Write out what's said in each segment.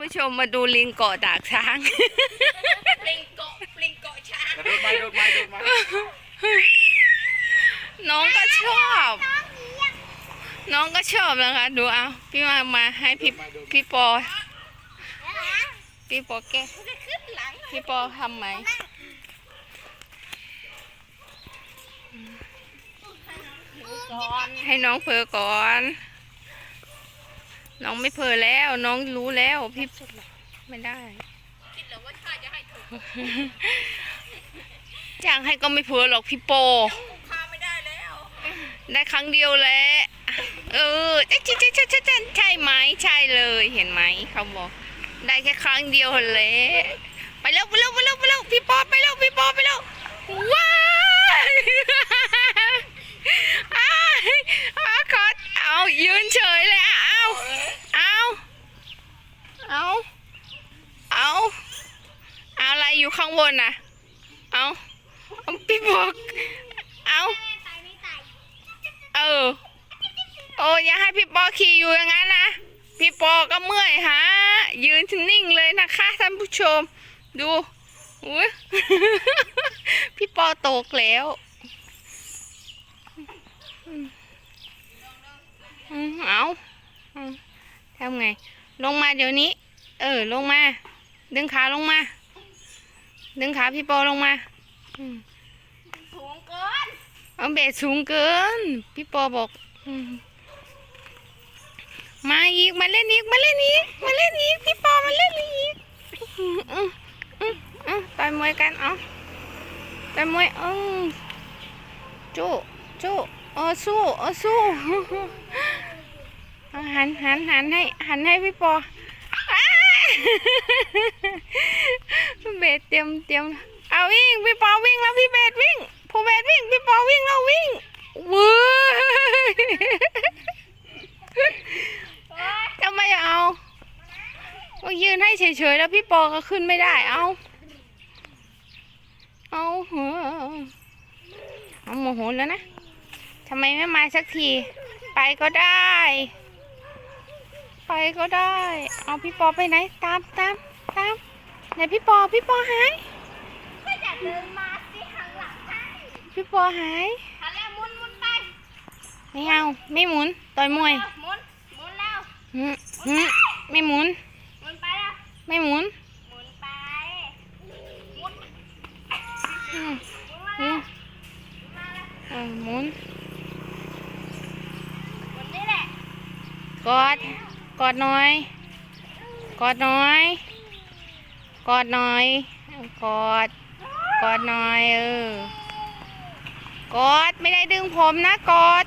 ผู้ชมมาดูลิงเกาะดากช้างปลิงเกาะปลิงเกาะช้างโดดไม้โดดไม้โดดไม้น้องก็ชอบ น้องก็ชอบนะคะ ดูเอาพี่มามาให้พี่พี่ปอ พี่ปอแกขึ้นหลังพี่ปอทำไหมก่อนให้น้องเพอก่อน น้องไม่เพอแล้ว น้องรู้แล้วพี่ไม่ได้คิดแล้วว่าข้าจะให้เธอจ้างให้ก็ไม่เพอหรอกพี่โปได้ครั้งเดียวแหละเออใช่ใช่ใช่ใช่ใช่ใช่ไหมใช่เลยเห็นไหมเขาบอก ได้แค่ครั้งเดียวแหละไปแล้วไปแล้วไปแล้วไปแล้วพี่ปอไปแล้วพี่ปอไปแล้วว้ายอ้ายอ้าวขอเอายืนเฉยเลยอะเอาเอาเอาเอาเอาอะไรอยู่ ข้างบนน่ะเอาเอาพี่บอกเอาเออ โอ้อย่าให้พี่ปอขี่อยู่อย่างนั้นนะ พี่ปอก็เมื่อยฮะ ยืนนิ่งเลยนะคะท่านผู้ชม ดูอุ้ยพี่ปอตกแล้วเอาทำไง ลงมาเดี๋ยวนี้ เออ ลงมา ดึงขาลงมา ดึงขาพี่ปอลงมาอืมสูงเกินเอาเบสสูงเกิน พี่ปอบอกอืมมาอีกมาเล่นอีกมาเล่นอีกมาเล่นอีกพี่ปอมาเล่นอีกอืมอืมอืมอืมต่อยมวยกันเอาต่อยมวยอืมจู้จู้เออสู้เออสู้เอาหันหันหันให้หันให้พี่ปอ เบสเตรียมเตรียมเอาวิ่งพี่ปอวิ่งแล้วพี่เบสวิ่งผู้เบสวิ่งพี่ปอวิ่งแล้ววิ่งเว้ยจะไม่เอาก็ยืนให้เฉยๆแล้วพี่ปอก็ขึ้นไม่ได้เอาเอาเหอเอาโมโหแล้วนะทำไมไม่มาสักที ไปก็ได้ ไปก็ได้ เอาพี่ปอไปไหน ตามตามตาม ไหนพี่ปอพี่ปอหายก็จะเดินมาสิหันหลังให้พี่ปอหายหันแล้วหมุนหมุนไปไม่เอาไม่หมุนต่อยมวยหมุนหมุนแล้วหืมหืมไม่หมุนหมุนไปแล้วไม่หมุนหมุนไปหมุนอืมหมุนมาอืแล้วมหมุนมาแล้วเออหมุนหมุนนี่แหละกอดกอดหน่อยกอดหน่อย กอดหน่อย กอด กอดหน่อยเออ กอดไม่ได้ดึงผมนะกอด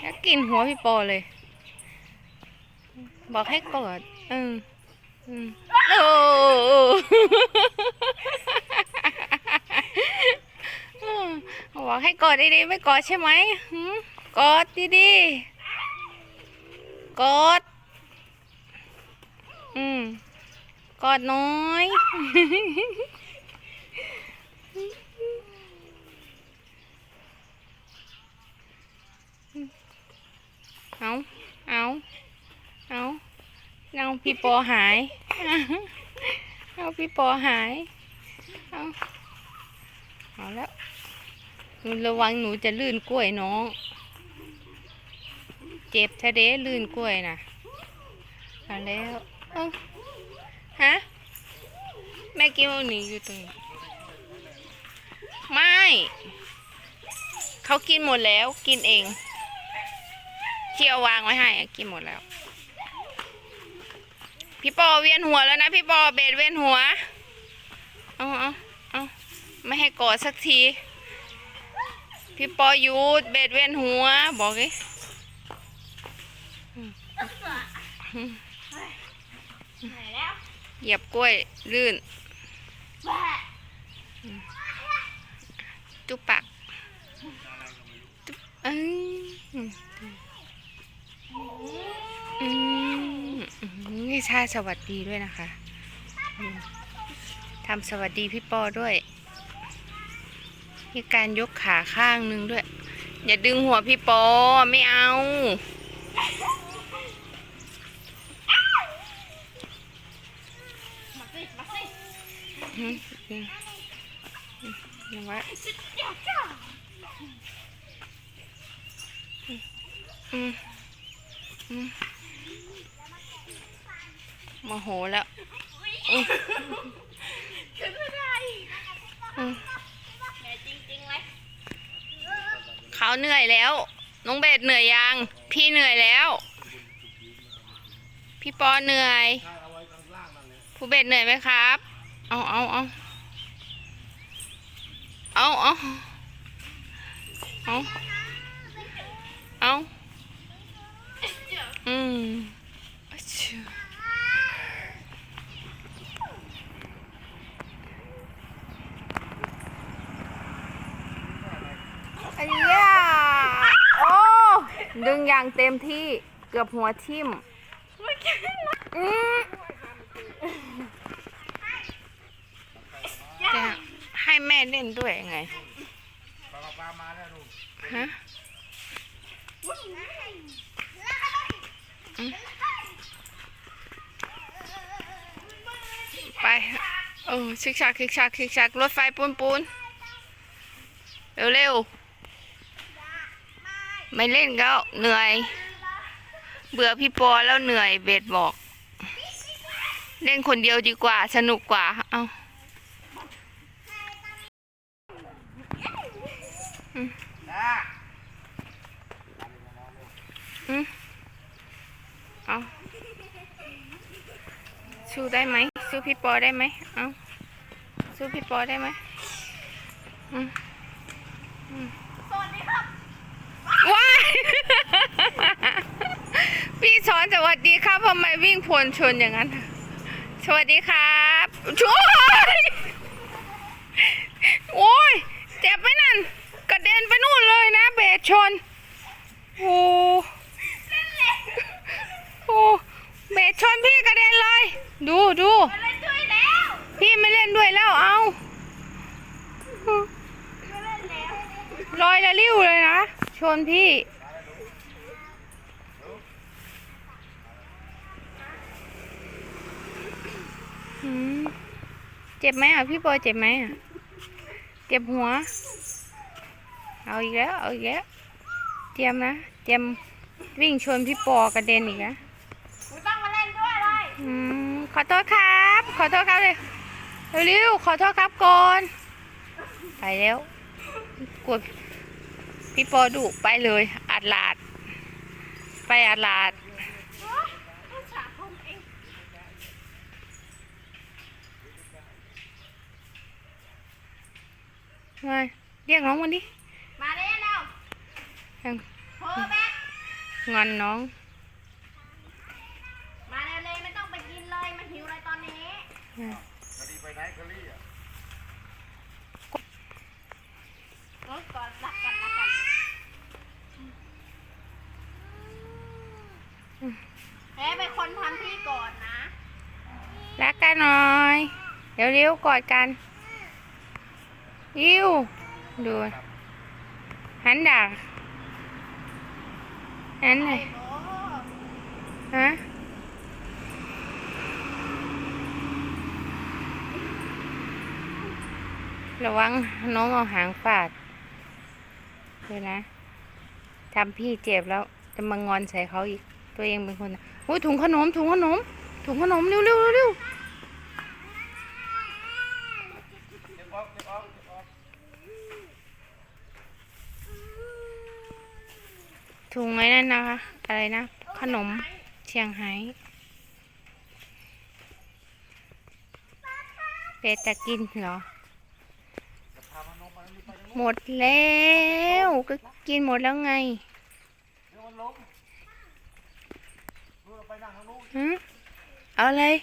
แล้วกินหัวพี่ปอเลย บอกให้กอดเอออืมโอ้ บอกให้กอดดีๆไม่กอดใช่ไหมหืมกอดดีๆกอดอืมกอดน้อยเอาเอาเอาเอาพี่ปอหายเอาพี่ปอหายเอาเอาแล้ว หนูระวังหนูจะลื่นกล้วยน้อง เจ็บทะเดลื่นกล้วยนะเอาแล้วเอ้าฮะ แม่กินมันหนีอยู่ตรงนี้ไม่ เขากินหมดแล้วกินเองเที่เอาวางไว้ให้กินหมดแล้ว พี่ปอเวียนหัวแล้วนะ พี่ปอเบดเวียนหัว เอาเอาเอาไม่ให้กอดสักที พี่ปอหยุดเบ็ดเวียนหัว บอกเลยไหนแล้วเหยียบกล้วยลื่น จุบปากจุบเอ้ยอืมอืมนี่ชาสวัสดีด้วยนะคะทำสวัสดีพี่ปอด้วย มีการยกขาข้างหนึงด้วย อย่าดึงหัวพี่ปอไม่เอามาสิมาสิอืมอืมอืมเอาไว้เดี๋ยวจ้าอืมอืมโมโหแล้วขึ้นไม่ได้ อืม เหนื่อยจริงๆเลย เหนื่อยแล้ว น้องเบสเหนื่อยยัง พี่เหนื่อยแล้ว พี่ปอเหนื่อยผู้เบสเหนื่อยไหมครับ เอาเอาเอาเอาเอาเอาเอาอืมอะชิวไอ้ย่าโอ้ ดึงอย่างเต็มที่เกือบหัวทิ่มอืมจะให้แม่เล่นด้วยยังไง ปลาปลามาแล้วลูกฮะไปเออชิกชักชิกชักชิกชักรถไฟปูนปูนเร็วเร็วๆไม่เล่นก็เหนื่อย เบื่อพี่ปอแล้วเหนื่อยเบสบอก เล่นคนเดียวดีกว่า สนุกกว่า เอาอืมอืมเอาสู้ได้ไหมสู้พี่ปอได้ไหมเอาสู้พี่ปอได้ไหมอืมสวัสดีครับ ว้าย พี่ ช้อนสวัสดีครับทำไมวิ่งพวนชนอย่างนั้น สวัสดีครับช่วยโอ้ยเจ็บไหมนั่น กระเด็นไปนู่นเลยนะเบสชน โอ้โอ้เบสชนพี่กระเด็นเลย ดูดูพี่ไม่เล่นด้วยแล้วเอามาเล่นแล้วลอยละลิ้วเลยนะ ชนพี่ อืมเจ็บไหมอะพี่บอยเจ็บไหมอะ เจ็บหัว เอาอีกแล้ว เอาอีกแล้ว เตรียมนะ เตรียมวิ่งชนพี่ปอกระเด็นอีกนะกูต้องมาเล่นด้วยเลยอืมขอโทษครับ ขอโทษครับเลยเร็วๆขอโทษครับก่อน ไปแล้วกลัวพี่ปอดุไปเลย อัดลาด ไปอัดลาด ผู้ชายผมเอง มาเรียกน้องมันดิมาเล่นแล้วยังโทรแบ็คงอนน้อง มาเร็วเลยไม่ต้องไปกินเลยมันหิวเลยตอนนี้คดีไปไหนคดีอะรถก่อนรักกันรักกันเฮ้ยเป็นคนทำที่ก่อนนะ รักกันหน่อย เดี๋ยวเร็วๆกอดกัน ยิ้วดู หันด่าหันเลยฮะระวังน้องเอาหางฟาดเลยนะทำพี่เจ็บแล้วจะมางอนใส่เขาอีก ตัวเองเป็นคนโอ้ยถุงขนมถุงขนมถุงขนมเร็วเร็วเร็วเร็ว เดี๋ยวออกเดี๋ยวออกเดี๋ยวออก ถุงไอ้ นนะคะ อะไรนะ ขนมเชียงไฮ้เป็ดจะกินเหรอ หมดแล้วก็กินหมดแล้วไงเดี๋ยวมังนู่นเราไงทางนู้นฮะเอาเลย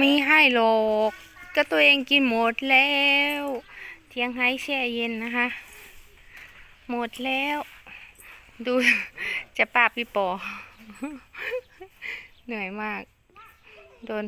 มีให้หรอกก็ตัวเองกินหมดแล้ว เทียงไฮ้แช่เย็นนะคะ หมดแล้ว ดูจะป้าพี่ปอ เหนื่อยมาก โดน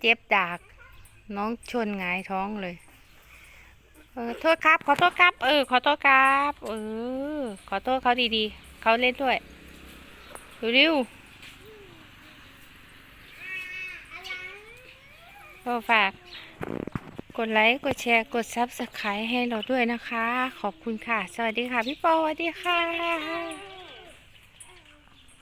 เจ็บดาก น้องชนหงายท้องเลย เออโทษครับ ขอโทษครับ เออ ขอโทษครับเออขอโทษเขาดีๆเขาเล่นด้วยเร็วๆก็ฝาก กดไลค์ กดแชร์ กดซับสไครต์ให้เราด้วยนะคะ ขอบคุณค่ะ สวัสดีค่ะ พี่ปอสวัสดีค่ะ